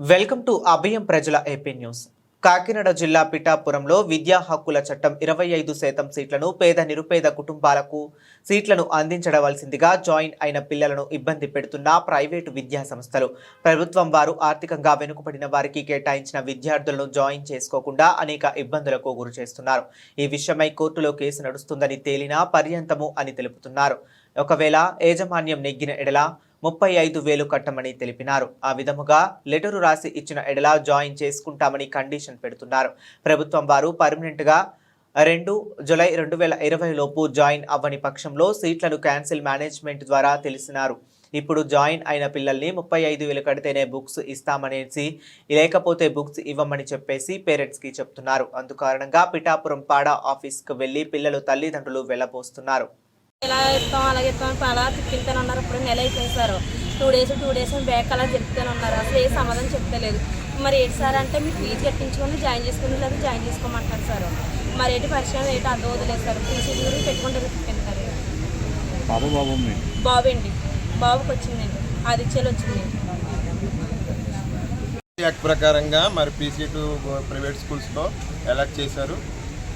Welcome to అభయం ప్రజల AP news. Kakinada జిల్లా పిఠాపురంలో విద్యా హక్కుల చట్టం ఇరవై ఐదు శాతం సీట్లను పేద నిరుపేద కుటుంబాలకు సీట్లను అందించడవలసిందిగా జాయిన్ అయిన పిల్లలను ఇబ్బంది పెడుతున్న ప్రైవేటు విద్యా సంస్థలు. ప్రభుత్వం వారు ఆర్థికంగా వెనుకబడిన వారికి కేటాయించిన విద్యార్థులను జాయిన్ చేసుకోకుండా అనేక ఇబ్బందులకు గురి చేస్తున్నారు ఈ విషయమై కోర్టులో కేసు నడుస్తుందని తేలినా పర్యంతము అని తెలుపుతున్నారు. ఒకవేళ యాజమాన్యం నెగ్గిన ఎడల ముప్పై ఐదు వేలు కట్టమని తెలిపినారు. ఆ విధముగా లెటరు రాసి ఇచ్చిన ఎడలా జాయిన్ చేసుకుంటామని కండిషన్ పెడుతున్నారు. ప్రభుత్వం వారు పర్మనెంట్గా రెండు జులై రెండు వేల ఇరవై లోపు జాయిన్ అవ్వని పక్షంలో సీట్లను క్యాన్సిల్ మేనేజ్మెంట్ ద్వారా తెలిసినారు. ఇప్పుడు జాయిన్ అయిన పిల్లల్ని ముప్పై ఐదు వేలు కడితేనే బుక్స్ ఇస్తామనేసి లేకపోతే బుక్స్ ఇవ్వమని చెప్పేసి పేరెంట్స్కి చెప్తున్నారు. అందుకారణంగా పిఠాపురం పాడా ఆఫీస్కు వెళ్ళి పిల్లలు తల్లిదండ్రులు వెళ్ళబోస్తున్నారు. ఇలా ఇస్తాం అలాగే ఇస్తాం అని అలా తిప్పిస్తాను అన్నారు. ఇప్పుడు నెల అయిపోయింది sir. Two days two days back అలా చెప్తాను అన్నారు. అసలు ఏ సమాధానం చెప్తలేదు. మరి ఏంటి సార్ అంటే మీరు ఫీజు కట్టించుకొని జాయిన్ చేసుకుని లేదా జాయిన్ చేసుకోమంటారు సార్. మరి ఏంటి పరిచయం ఏంటి అర్థం వదిలేదు సార్. ఫీజు గురించి పెట్టుకుంటే తిప్పింది సార్ బాబు బాబు బాబు అండి. బాబుకి వచ్చిందండి. ఆదిత్యలు వచ్చిందండి యాక్ట్ ప్రకారంగా మరి పీసీటు ప్రైవేట్ స్కూల్స్లో ఎలక్ట్ చేశారు.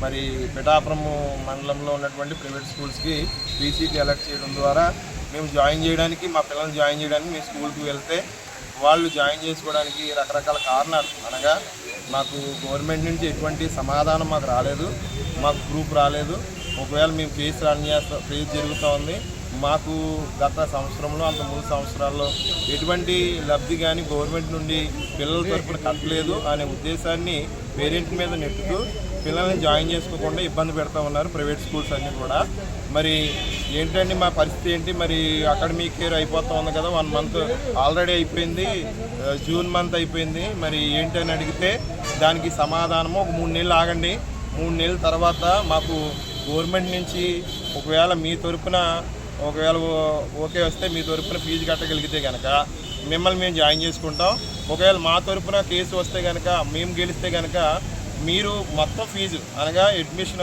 మరి పిఠాపురం మండలంలో ఉన్నటువంటి ప్రైవేట్ స్కూల్స్కి పీసీకి ఎలక్ట్ చేయడం ద్వారా మేము జాయిన్ చేయడానికి మా పిల్లల్ని జాయిన్ చేయడానికి మీ స్కూల్కి వెళ్తే వాళ్ళు జాయిన్ చేసుకోవడానికి రకరకాల కారణాలు అనగా మాకు గవర్నమెంట్ నుంచి ఎటువంటి సమాధానం మాకు రాలేదు మాకు గ్రూప్ రాలేదు. ఒకవేళ మేము కేసు రన్ చేస్తా కేసు జరుగుతూ ఉంది మాకు గత సంవత్సరంలో అంత మూడు సంవత్సరాల్లో ఎటువంటి లబ్ధి కానీ గవర్నమెంట్ నుండి పిల్లల తరఫున కట్టలేదు అనే ఉద్దేశాన్ని పేరెంట్ మీద నెట్టుతూ పిల్లల్ని జాయిన్ చేసుకోకుండా ఇబ్బంది పెడతా ఉన్నారు ప్రైవేట్ స్కూల్స్ అన్నీ కూడా. మరి ఏంటండి మా పరిస్థితి ఏంటి? మరి అకాడమిక్ ఇయర్ అయిపోతా ఉంది కదా వన్ మంత్ ఆల్రెడీ అయిపోయింది జూన్ మంత్ అయిపోయింది. మరి ఏంటి అని అడిగితే దానికి సమాధానము ఒక మూడు నెలలు ఆగండి. మూడు నెలల తర్వాత మాకు గవర్నమెంట్ నుంచి ఒకవేళ మీ తరపున ఒకవేళ ఓ- ఓకే వస్తే మీ తరపున ఫీజు కట్టగలిగితే కనుక మిమ్మల్ని మేము జాయిన్ చేసుకుంటాం. ఒకవేళ మా తరపున కేసు వస్తే కనుక మేము గెలిస్తే కనుక మీరు మొత్తం ఫీజు అనగా అడ్మిషన్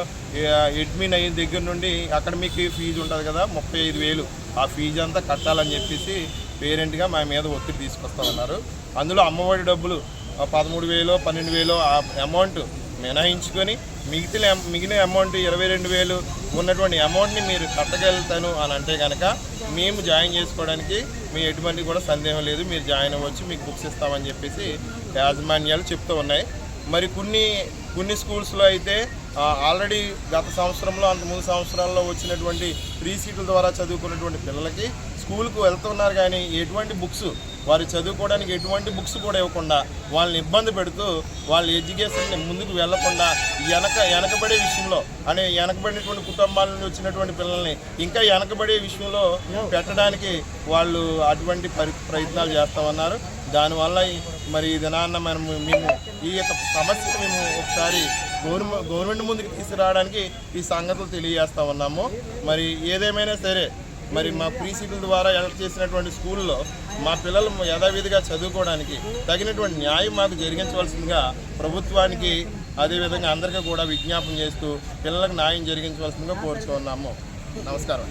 అడ్మిన్ అయిన దగ్గర నుండి అకాడమిక్ ఫీజు ఉంటుంది కదా ముప్పై ఐదు వేలు. ఆ ఫీజు అంతా కట్టాలని చెప్పేసి పేరెంట్గా మా మీద ఒత్తిడి తీసుకొస్తా ఉన్నారు. అందులో అమ్మఒడి డబ్బులు పదమూడు వేలో పన్నెండు వేలో ఆ అమౌంట్ మినహాయించుకొని మిగిలిన మిగిలిన అమౌంట్ ఇరవై రెండు వేలు ఉన్నటువంటి అమౌంట్ని మీరు కట్టగలుగుతాను అని అంటే కనుక మేము జాయిన్ చేసుకోవడానికి మీ ఎటువంటి కూడా సందేహం లేదు. మీరు జాయిన్ అవ్వచ్చు మీకు బుక్స్ ఇస్తామని చెప్పేసి యాజమాన్యాలు చెప్తూ ఉన్నాయి. మరి కొన్ని కొన్ని స్కూల్స్లో అయితే ఆల్రెడీ గత సంవత్సరంలో అంత ముందు సంవత్సరాల్లో వచ్చినటువంటి ఫ్రీ సీట్ల ద్వారా చదువుకున్నటువంటి పిల్లలకి స్కూల్కు వెళ్తున్నారు కానీ ఎటువంటి బుక్స్ వారు చదువుకోవడానికి ఎటువంటి బుక్స్ కూడా ఇవ్వకుండా వాళ్ళని ఇబ్బంది పెడుతూ వాళ్ళ ఎడ్యుకేషన్ని ముందుకు వెళ్ళకుండా వెనక వెనకబడే విషయంలో అనే వెనకబడినటువంటి కుటుంబాల నుండి వచ్చినటువంటి పిల్లల్ని ఇంకా వెనకబడే విషయంలో పెట్టడానికి వాళ్ళు అటువంటి పరి ప్రయత్నాలు చేస్తా ఉన్నారు దానివల్ల మరి ఇది దినాన్న మనం మేము ఈ యొక్క సమస్యను మేము ఒకసారి గవర్నమెంట్ గవర్నమెంట్ ముందుకు తీసుకురావడానికి ఈ సంగతులు తెలియజేస్తా ఉన్నాము. మరి ఏదేమైనా సరే మరి మా ఫ్రీ ద్వారా ఎలక్ట్ చేసినటువంటి స్కూల్లో మా పిల్లలు యథావిధిగా చదువుకోవడానికి తగినటువంటి న్యాయం మాకు జరిగించవలసిందిగా ప్రభుత్వానికి అదేవిధంగా అందరికీ కూడా విజ్ఞాపన చేస్తూ పిల్లలకు న్యాయం జరిగించవలసిందిగా కోరుచున్నాము. నమస్కారం.